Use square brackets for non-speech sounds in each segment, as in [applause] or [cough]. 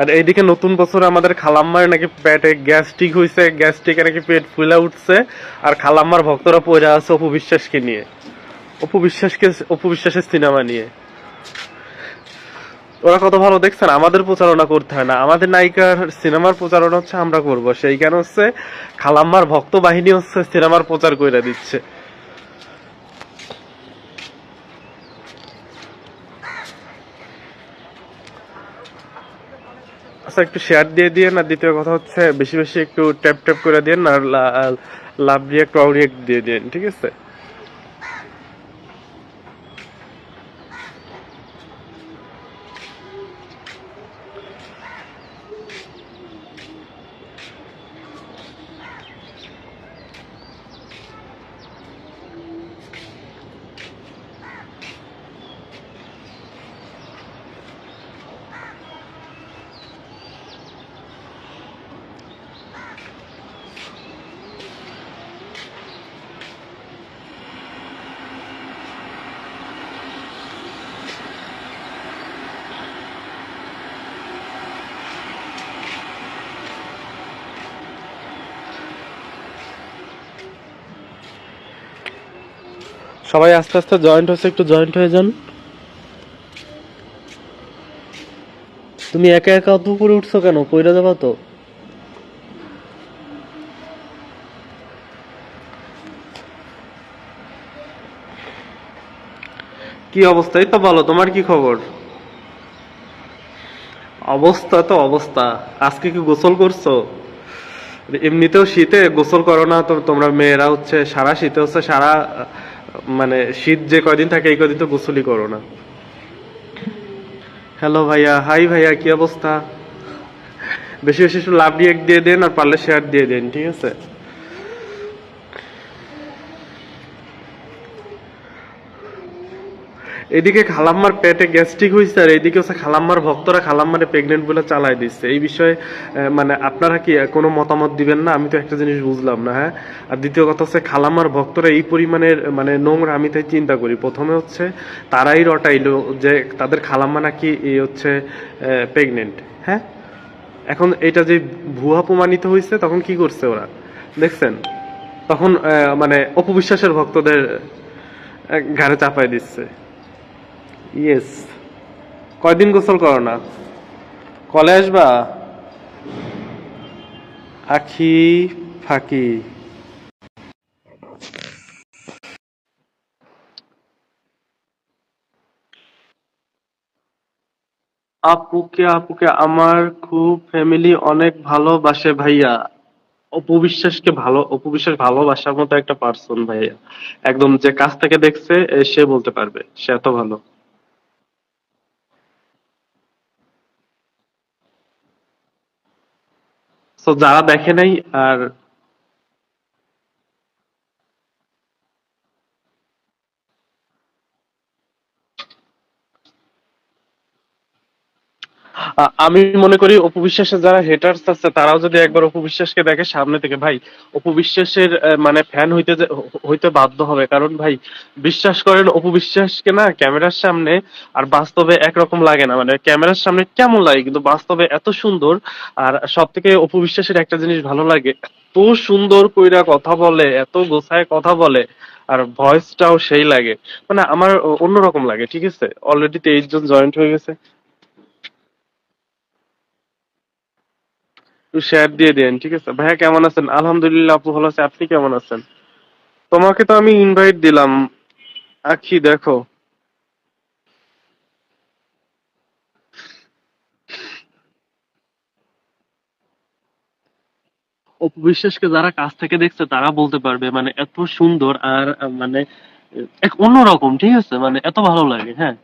আর এইদিকে নতুন বছরে আমাদের খালাম্মার নাকি পেটে গ্যাস্ট্রিক হইছে গ্যাস্ট্রিকে নাকি পেট ফুলে উঠছে, আর খালাম্মার ভক্তরা পড়ে আছে অপু বিশ্বাসকে নিয়ে। অপু বিশ্বাসকে, অপু বিশ্বাসের সিনেমা নিয়ে। ওরা কত ভালো দেখছেন আমাদের প্রচারণা করতে হয় না। আমাদের নায়িকার সিনেমার প্রচারণা হচ্ছে আমরা করব। সেই কেন হচ্ছে, খালাম্মার ভক্ত বাহিনী হচ্ছে সিনেমার প্রচার করে দিচ্ছে। আচ্ছা একটু শেয়ার দিয়ে দিয়ে না দ্বিতীয় কথা হচ্ছে বেশি বেশি একটু ট্যাপ ট্যাপ করে দিন আর লাভ দিয়ে একটু রিয়েক্ট দিয়ে দিন ঠিক আছে? সবাই আস্তে আস্তে জয়েন্ট হচ্ছে, একটু জয়েন্ট হয়ে যান। তুমি একা একা অত উপরে উঠছো কেন? কইরা যাবা তো? কি অবস্থা? এই তো বলো, তোমার কি খবর? অবস্থা তো অবস্থা। আজকে কি গোসল করছ? এমনিতেও শীতে গোসল করো না তো তোমরা মেয়েরা হচ্ছে, সারা শীতে হচ্ছে, সারা মানে শীত যে কয়দিন থাকে, এই কদিন তো গোসলি করো না। হ্যালো ভাইয়া হাই ভাইয়া, কি অবস্থা? বেশি বেশি লাভ দিয়ে দিয়ে দেন আর পারলে শেয়ার দিয়ে দেন, ঠিক আছে? এদিকে খালাম্মার পেটে গ্যাস্ট্রিক হয়েছে আর এইদিকে হচ্ছে খালাম্মার ভক্তরা খালাম্মারে প্রেগনেন্ট বলে চালাই দিচ্ছে এই বিষয়ে মানে আপনারা কি কোনো মতামত দিবেন না? আমি তো একটা জিনিস বুঝলাম না হ্যাঁ? আর দ্বিতীয় কথা হচ্ছে খালাম্মার ভক্তরা এই পরিমাণের মানে নোংরা, আমি তাই চিন্তা করি। প্রথমে হচ্ছে তারাই রটাইলো, যে তাদের খালাম্মা নাকি এই হচ্ছে প্রেগনেন্ট হ্যাঁ? এখন এটা যে ভুয়া প্রমাণিত হয়েছে তখন কি করছে ওরা? দেখছেন? তখন মানে অপবিশ্বাসের ভক্তদের ঘাড়ে চাপাই দিচ্ছে। ইয়েস কয়দিন গোসল করো না? কলে আসবা? আখি ফাঁকি। আপুকে আপুকে, আমার খুব ফ্যামিলি অনেক ভালোবাসে ভাইয়া। অপবিশ্বাসকে ভালো অপবিশ্বাস ভালোবাসার মতো একটা পার্সন ভাইয়া। একদম যে কাছ থেকে দেখছে সে বলতে পারবে। সে এত ভালো। তো যারা দেখে নাই আর আমি মনে করি অপু বিশ্বাসের যারা হেটার্স আছে, তারাও যদি একবার অপু বিশ্বাসকে দেখে সামনে থেকে, ভাই অপু বিশ্বাসের মানে ফ্যান হইতে হইতে বাধ্য হবে। কারণ, ভাই, বিশ্বাস করেন অপু বিশ্বাসকে না, ক্যামেরার সামনে আর বাস্তবে একরকম লাগে না। মানে ক্যামেরার সামনে কেমন লাগে, কিন্তু বাস্তবে এত সুন্দর আর সব থেকে অপু বিশ্বাসের একটা জিনিস ভালো লাগে, এত সুন্দর কইরা কথা বলে, এত গোছায় কথা বলে, আর ভয়েসটাও সেই লাগে। মানে আমার অন্যরকম লাগে, ঠিক আছে? অলরেডি তেইশ জন জয়েন্ট হয়ে গেছে। একটু শেয়ার দিয়ে দেন, ঠিক আছে? ভাইয়া, কেমন আছেন? আলহামদুলিল্লাহ, আপু ভালো আছে। আপনি কেমন আছেন? তোমাকে তো আমি ইনভাইট দিলাম। আখি, দেখো। অপু বিশ্বাসকে যারা কাছ থেকে দেখছে, তারা বলতে পারবে মানে এত সুন্দর আর মানে এক অন্যরকম, ঠিক আছে? মানে এত ভালো লাগে হ্যাঁ?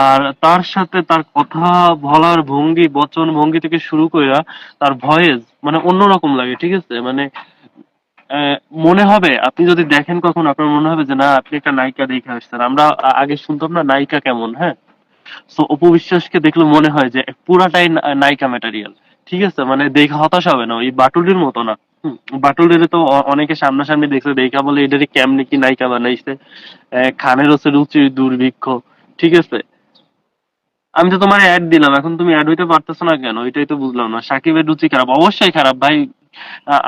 আর তার সাথে তার কথা বলার ভঙ্গি, বচন ভঙ্গি থেকে শুরু করে তার ভয়েস মানে অন্যরকম লাগে, ঠিক আছে? মানে মনে হবে, আপনি যদি দেখেন কখন, আপনার মনে হবে যে, না, আপনি একটা নায়িকা দেখে আসছেন। আমরা আগে শুনতাম না নায়িকা কেমন হ্যাঁ? তো অপু বিশ্বাসকে দেখলে মনে হয় যে, পুরাটাই নায়িকা ম্যাটেরিয়াল ঠিক আছে? মানে দেখে হতাশ হবে না, ওই বাটুলির মতো না। হুম, বাটুলের তো অনেকে সামনাসামনি দেখছে দেখা বলে এটারই কেমনে কি নায়িকা বানাইছে। খানের হচ্ছে রুচি দুর্ভিক্ষ ঠিক আছে? আমি তো তোমার অ্যাড দিলাম এখন তুমি অ্যাড হইতে পারতেছো না কেন? এটাই তো বুঝলাম না। সাকিবের রুচি খারাপ অবশ্যই খারাপ ভাই।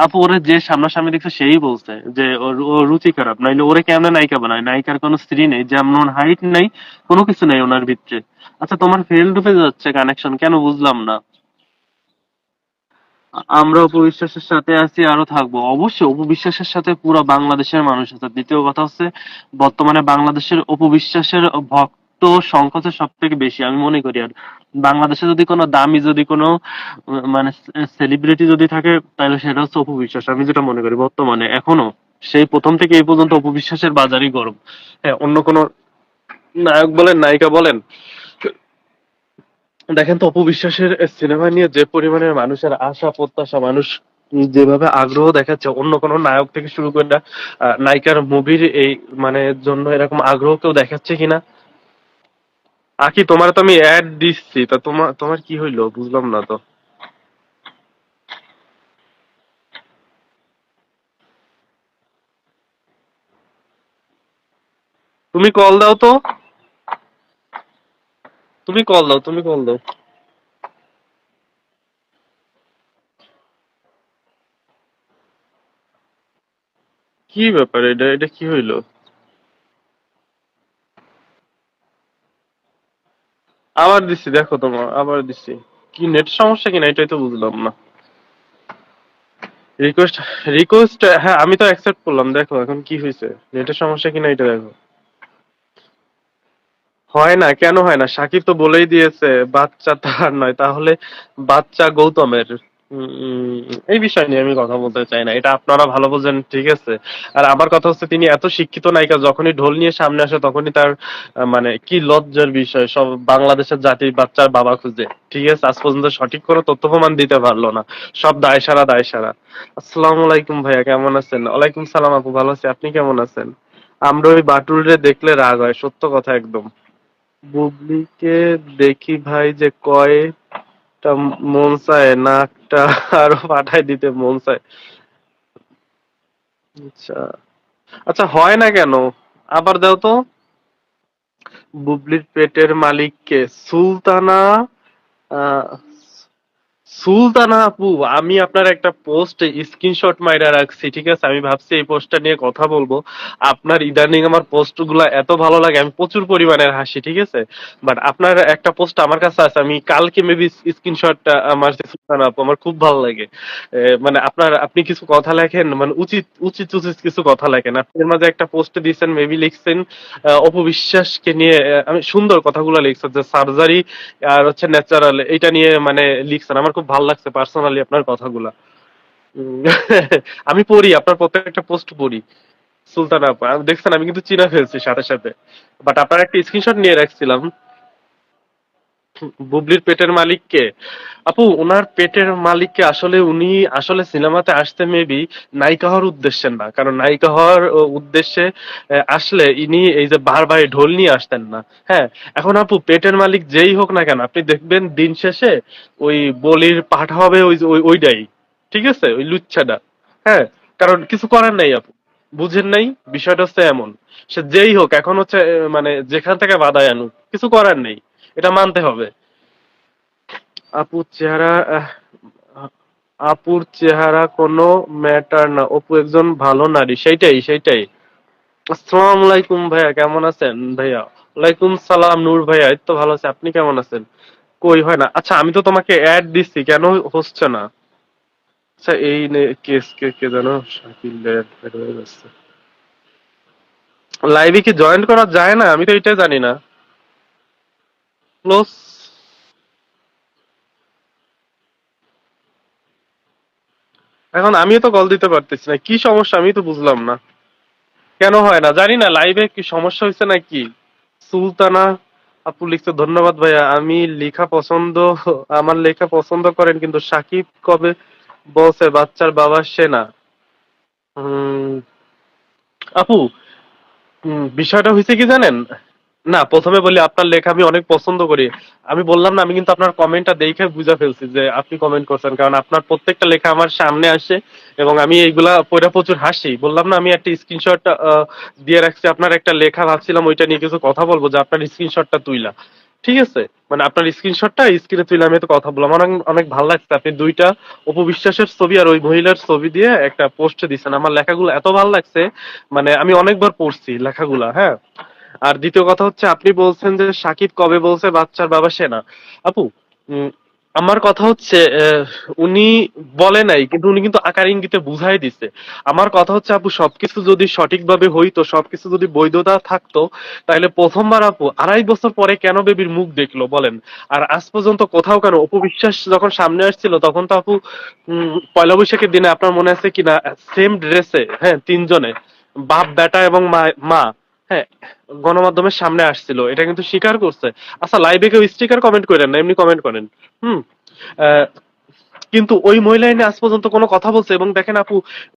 আপু ওরে যে সামনাসামনি দেখছে সেই বলছে যে ওর রুচি খারাপ নাইলে ওরে কেমনে নায়িকা বানায়? নায়িকার কোনো স্ত্রী নেই যেমন হাইট নেই কোনো কিছু নেই ওনার ভিতরে। আচ্ছা তোমার ফেল ডুবে যাচ্ছে কানেকশন কেন বুঝলাম না। আমরা উপবিশ্বাসের সাথে আছি, আরও থাকব। অবশ্যই উপবিশ্বাসের সাথে পুরো বাংলাদেশের মানুষ আছে। দ্বিতীয় কথা হচ্ছে, বর্তমানে বাংলাদেশের উপবিশ্বাসের ভক্ত সংখ্যা হচ্ছে সব থেকে বেশি, আমি মনে করি। আর বাংলাদেশে যদি কোনো দামি যদি কোনো মানে সেলিব্রিটি যদি থাকে, তাহলে সেটা হচ্ছে অপবিশ্বাস আমি যেটা মনে করি, বর্তমানে, এখনও, সেই প্রথম থেকে এই পর্যন্ত অপবিশ্বাসের বাজারই গরম। হ্যাঁ অন্য কোনো নায়ক বলেন, নায়িকা বলেন দেখেন তো অপবিশ্বাসের সিনেমা নিয়ে যে পরিমাণের মানুষের আশা প্রত্যাশা মানুষ যেভাবে আগ্রহ দেখাচ্ছে অন্য কোনো নায়ক থেকে শুরু করে না, নায়িকার মুভির এই মানে জন্য এরকম আগ্রহ কেউ দেখাচ্ছে কিনা? আকি তোমার তো আমি অ্যাড দিচ্ছি তা তোমার তোমার কি হইল? বুঝলাম না তো। তুমি কল দাও তো। তুমি কল দাও, তুমি কল দাও। কি ব্যাপার এটা? এটা কি হইল? আবার দিচ্ছি দেখো তোমার, আবার দিচ্ছি কি নেট সমস্যা কিনা এটাই তো বুঝলাম না। রিকোয়েস্ট রিকোয়েস্ট হ্যাঁ আমি তো অ্যাকসেপ্ট করলাম, দেখো এখন কি হয়েছে নেটের সমস্যা কিনা এটা দেখো। হয় না, কেন হয় না? সাকিব তো বলেই দিয়েছে, বাচ্চা তার নয়, তাহলে বাচ্চা গৌতমের। এই বিষয় নিয়ে আমি কথা বলতে চাই না, এটা আপনারা ভালো বোঝেন, ঠিক আছে? আর আমার কথা হচ্ছে, তিনি এত শিক্ষিত নায়িকা, যখনই ঢোল নিয়ে সামনে আসে, তখনই তার মানে কি লজ্জার বিষয়, সব বাংলাদেশের জাতির বাচ্চার বাবা খুঁজে, ঠিক আছে? আজ পর্যন্ত সঠিক কোনো তথ্য প্রমাণ দিতে পারল না, সব দায় সারা দায় সারা। আসসালামু আলাইকুম ভাইয়া, কেমন আছেন? ওয়ালাইকুম সালাম আপু, ভালো আছি, আপনি কেমন আছেন? আমরা ওই বাটুলরে দেখলে রাগ হয়, সত্য কথা একদম। বুবলিকে দেখি ভাই যে কয়টা মন চায় নাকটা আরও পাঠায় দিতে মন চায় আচ্ছা। আচ্ছা হয় না কেন? আবার দাও তো। বুবলির পেটের মালিককে, সুলতানা সুলতানা আপু, আমি আপনার একটা পোস্ট স্ক্রিনশট মাইরা রাখছি, ঠিক আছে? আমি ভাবছি এই পোস্টটা নিয়ে কথা বলব। আপনার ইদানিং আমার পোস্ট এত ভালো লাগে, আমি প্রচুর পরিমাণের হাসি, ঠিক আছে? বাট আপনার একটা পোস্ট আমার কাছে আছে, আমি কালকে মেবি স্ক্রিনশটটা আমার সুলতানা আপু, আমার খুব ভালো লাগে। মানে আপনার, আপনি কিছু কথা লেখেন মানে উচিত উচিত উচিত কিছু কথা লেখেন। আপনার মাঝে একটা পোস্ট দিয়েছেন মেবি লিখছেন অপবিশ্বাসকে নিয়ে আমি সুন্দর কথাগুলো লিখছেন, যে সার্জারি আর হচ্ছে ন্যাচারাল এটা নিয়ে মানে লিখছেন। আমার খুব ভালো লাগছে পার্সোনালি আপনার কথাগুলা। [laughs] আমি পড়ি, আপনার প্রত্যেকটা পোস্ট পড়ি। সুলতান আপা, দেখছেন, আমি কিন্তু চিনা ফেলছি সাথে সাথে। বাট আপনার একটা স্ক্রিনশট নিয়ে রাখছিলাম। বুবলির পেটের মালিককে? আপু ওনার পেটের মালিককে আসলে উনি আসলে সিনেমাতে আসতে মেবি নায়িকা হওয়ার উদ্দেশ্যে না। কারণ নায়িকা হওয়ার উদ্দেশ্যে আসলে ইনি এই যে বারবার ঢোল নিয়ে আসতেন না। হ্যাঁ এখন আপু, পেটের মালিক যেই হোক না কেন, আপনি দেখবেন দিন শেষে ওই বলির পাঠ হবে ওই ওই- ওইটাই। ঠিক আছে? ওই লুচ্ছাটা। হ্যাঁ কারণ কিছু করার নাই আপু। বুঝেন নাই? বিষয়টা হচ্ছে এমন। সে যেই হোক, এখন হচ্ছে মানে যেখান থেকে বাধায় আনুক, কিছু করার নেই। এটা মানতে হবে। আপুর চেহারা আপুর চেহারা কোনো ম্যাটার না। অপু একজন ভালো নারী, সেইটাই সেইটাই। আসসালামু আলাইকুম ভাইয়া, কেমন আছেন ভাইয়া? ওয়ালাইকুম সালাম, নূর ভাইয়া, এই তো ভালো আছে। আপনি কেমন আছেন? কই, হয় না। আচ্ছা আমি তো তোমাকে অ্যাড দিচ্ছি কেন হচ্ছে না? আচ্ছা এই কেস কে কে জানো শাকিল লাইভে কি জয়েন করা যায় না? আমি তো এটাই জানি না। ক্লোজ এখন আমিও তো কল দিতে পারতেছি না। কি সমস্যা? আমি তো বুঝলাম না। কেন হয় না? জানি না লাইভে কি সমস্যা হয়েছে নাকি? সুলতানা আপু লিখছে, ধন্যবাদ ভাইয়া, আমি লেখা পছন্দ, আমার লেখা পছন্দ করেন, কিন্তু সাকিব কবে বলছে বাচ্চার বাবা সে না। আপু বিষয়টা হয়েছে কি জানেন? না, প্রথমে বলি আপনার লেখা আমি অনেক পছন্দ করি। আমি বললাম না, আমি কিন্তু আপনার কমেন্টটা দেখে বুঝে ফেলছি যে আপনি কমেন্ট করছেন, কারণ আপনার প্রত্যেকটা লেখা আমার সামনে আসে এবং আমি এইগুলা পড়ে প্রচুর হাসি। বললাম না, আমি একটা স্ক্রিনশট দিয়ে রাখছি, আপনার একটা লেখা ভাবছিলাম, ওইটা নিয়ে কিছু কথা বলব যে আপনার স্ক্রিনশটটা তুইলা। ঠিক আছে? মানে আপনার স্ক্রিনশটটা স্ক্রিনে তুলে আমি তো কথা বললাম। অনেক অনেক ভালো লাগছে। আপনি দুইটা অপবিশ্বাসের ছবি আর ওই মহিলার ছবি দিয়ে একটা পোস্ট দিচ্ছেন আমার লেখাগুলো এত ভালো লাগছে মানে আমি অনেকবার পড়ছি লেখাগুলা হ্যাঁ? আর দ্বিতীয় কথা হচ্ছে, আপনি বলছেন যে সাকিব কবে বলছে বাচ্চার বাবা সে না। আপু আমার কথা হচ্ছে উনি বলে নাই, কিন্তু উনি কিন্তু আকার ইঙ্গিতে বুঝাই দিছে। আমার কথা হচ্ছে, আপু, সবকিছু যদি সঠিকভাবে হইতো, সবকিছু যদি বৈধতা থাকতো, তাহলে প্রথমবার আপু আড়াই বছর পরে কেন বেবির মুখ দেখল, বলেন? আর আজ পর্যন্ত কোথাও কেন? অপবিশ্বাস যখন সামনে আসছিল, তখন তো আপু পয়লা বৈশাখের দিনে আপনার মনে আছে কিনা সেম ড্রেসে হ্যাঁ তিনজনে, বাপ, বেটা এবং মা। হ্যাঁ গণমাধ্যমের সামনে আসছিল। এটা কিন্তু স্বীকার করছে। আচ্ছা লাইভে কেউ স্টিকার কমেন্ট করেন না, এমনি কমেন্ট করেন। হুম কিন্তু ওই মহিলা এনে আজ পর্যন্ত কোনো কথা বলছে? এবং দেখেন আপু